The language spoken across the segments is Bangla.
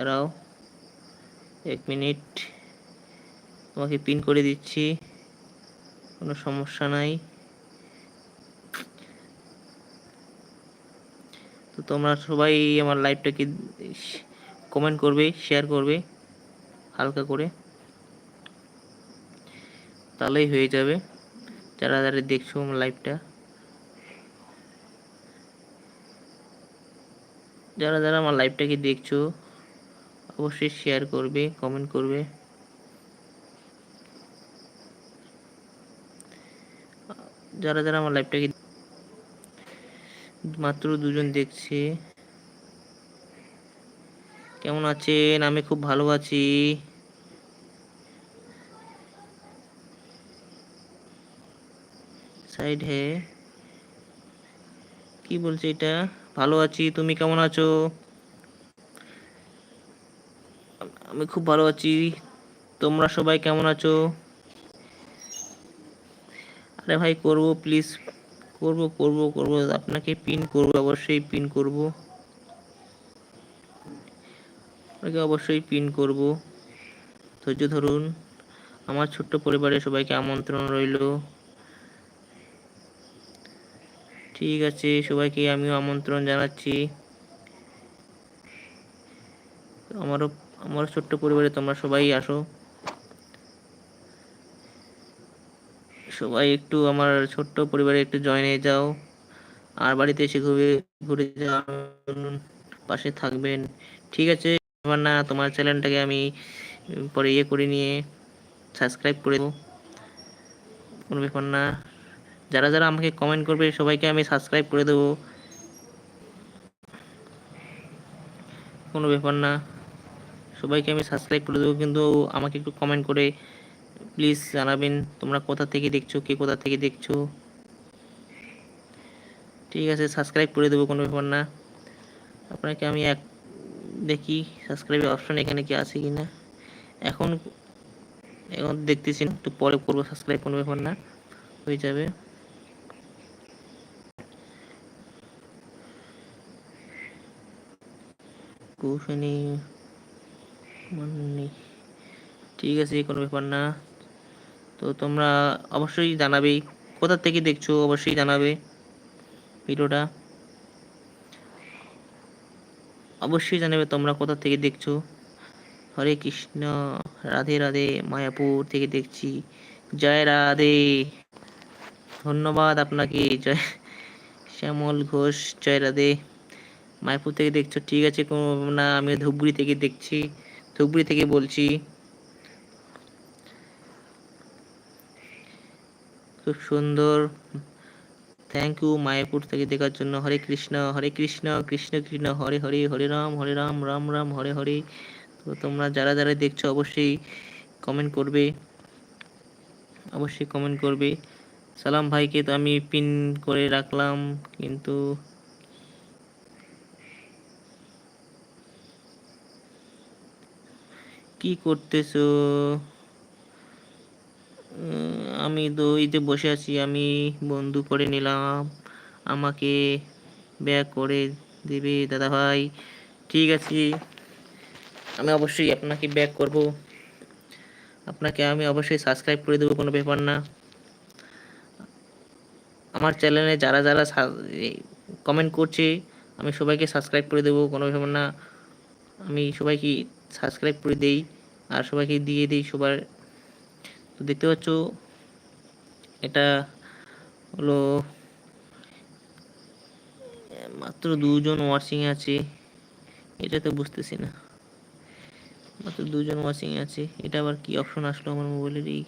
দাঁড়াও এক মিনিট তোমাকে পিন করে দিচ্ছি। কোনো সমস্যা নাই। তো তোমরা সবাই আমার লাইভটাকে কমেন্ট করবে শেয়ার করবে, হালকা করে। তাহলেই হয়ে যাবে। যারা যারা দেখছ আমার লাইভটা যারা যারা আমার লাইভটাকে দেখছ অবশ্যই শেয়ার করবে কমেন্ট করবে। যারা যারা আমার লাইভটাকে মাত্র দুজন দেখছে, কেমন আছেন? আমি খুব ভালো আছি। সাইড হে কি বলছে এটা? ভালো আছি, তুমি কেমন আছো? আমি খুব ভালো আছি। তোমরা সবাই কেমন আছো? আরে ভাই, করব প্লিজ করব করব করব। আপনাকে পিন করব, অবশ্যই পিন করব। আপনাকে অবশ্যই পিন করব। ধৈর্য ধরুন। আমার ছোট্ট পরিবারের সবাইকে আমন্ত্রণ রইল। ঠিক আছে, সবাইকে আমিও আমন্ত্রণ জানাচ্ছি। আমারও আমার ছোট্ট পরিবারে তোমরা সবাই আসো। সবাই একটু আমার ছোট্ট পরিবারে একটু জয়েন হয়ে যাও। আর বাড়িতে এসে ঘুরে ঘুরে যাও পাশে থাকবেন। ঠিক আছে, এবার না, তোমার চ্যানেলটাকে আমি পরে ইয়ে করে নিয়ে সাবস্ক্রাইব করে দেবো। কোনো ব্যাপার না। যারা যারা আমাকে কমেন্ট করবে, সবাইকে আমি সাবস্ক্রাইব করে দেবো। কোনো ব্যাপার না। সবাইকে আমি সাবস্ক্রাইব করে দেবো, কিন্তু আমাকে একটু কমেন্ট করে প্লিজ জানাবেন তোমরা কোথা থেকে দেখছ, কে কোথা থেকে দেখছ। ঠিক আছে সাবস্ক্রাইব করে দেবো, কোনো ব্যাপার না। আপনাকে আমি এক, দেখি সাবস্ক্রাইবের অপশন এখানে কি আছে কি না এখন এখন দেখতেছি না একটু পরে করব সাবস্ক্রাইব কোনো ব্যাপার না। হয়ে যাবে। কুশনি মান্নি ঠিক আছে, কোনো ব্যাপার না। তো তোমরা অবশ্যই জানাবে, কোথা থেকে দেখছ অবশ্যই জানাবে ভিডিওটা। অবশ্যই জানাবে তোমরা কোথা থেকে দেখছ। হরে কৃষ্ণ, রাধে রাধে, মায়াপুর থেকে দেখছি। জয় রাধে। ধন্যবাদ আপনাকে, জয় শ্যামল ঘোষ, জয় রাধে। মায়াপুর থেকে দেখছ, ঠিক আছে, কোনো না, আমি ধূপগুড়ি থেকে দেখছি। ধূপগুড়ি থেকে বলছি। খুব সুন্দর। থ্যাংক ইউ মায়াপুর থেকে দেখার জন্য। হরে কৃষ্ণ হরে কৃষ্ণ কৃষ্ণ কৃষ্ণ। হরে হরে হরে রাম হরে রাম রাম রাম, হরে হরে। তো তোমরা যারা যারা দেখছ, অবশ্যই কমেন্ট করবে। অবশ্যই কমেন্ট করবে। সালাম ভাইকে তো আমি পিন করে রাখলাম, কিন্তু কি করতেছো? আমি তো এই যে বসে আছি, আমি বন্ধু করে নিলাম। আমাকে ব্যাক করে দেবে দাদা ভাই ঠিক আছে, আমি অবশ্যই আপনাকে ব্যাক করব। আপনাকে আমি অবশ্যই সাবস্ক্রাইব করে দেবো, কোনো ব্যাপার না। আমার চ্যানেলে যারা যারা কমেন্ট করছে, আমি সবাইকে সাবস্ক্রাইব করে দেবো, কোনো ব্যাপার না। আমি সবাইকে সাবস্ক্রাইব করে দেই আর সবাইকে দিয়ে দিই সবার। তো দেখতে পাচ্ছ, এটা হলো, মাত্র দুজন ওয়াচিং আছে। এটা তো বুঝতেছি না। মাত্র দুজন ওয়াচিং আছে। এটা আবার কি অপশন আসলো আমার মোবাইলের এই?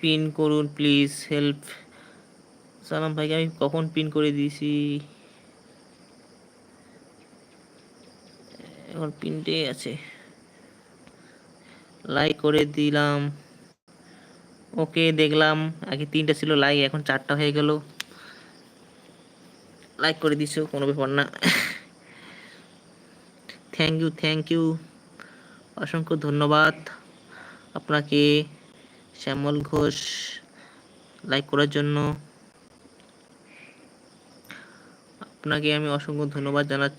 পিন করুন প্লিজ হেল্প সালাম ভাইকে আমি কখন পিন করে দিয়েছি? এখন পিনটে আছে। লাইক করে দিলাম। ওকে, দেখলাম। আগে তিনটা ছিল লাইক এখন চারটা হয়ে গেল। লাইক করে দিছো, কোনো ব্যাপার না। থ্যাংক ইউ থ্যাংক ইউ অসংখ্য ধন্যবাদ আপনাকে, শ্যামল ঘোষ লাইক করার জন্য। আপনাকে আমি অসংখ্য ধন্যবাদ জানাচ্ছি।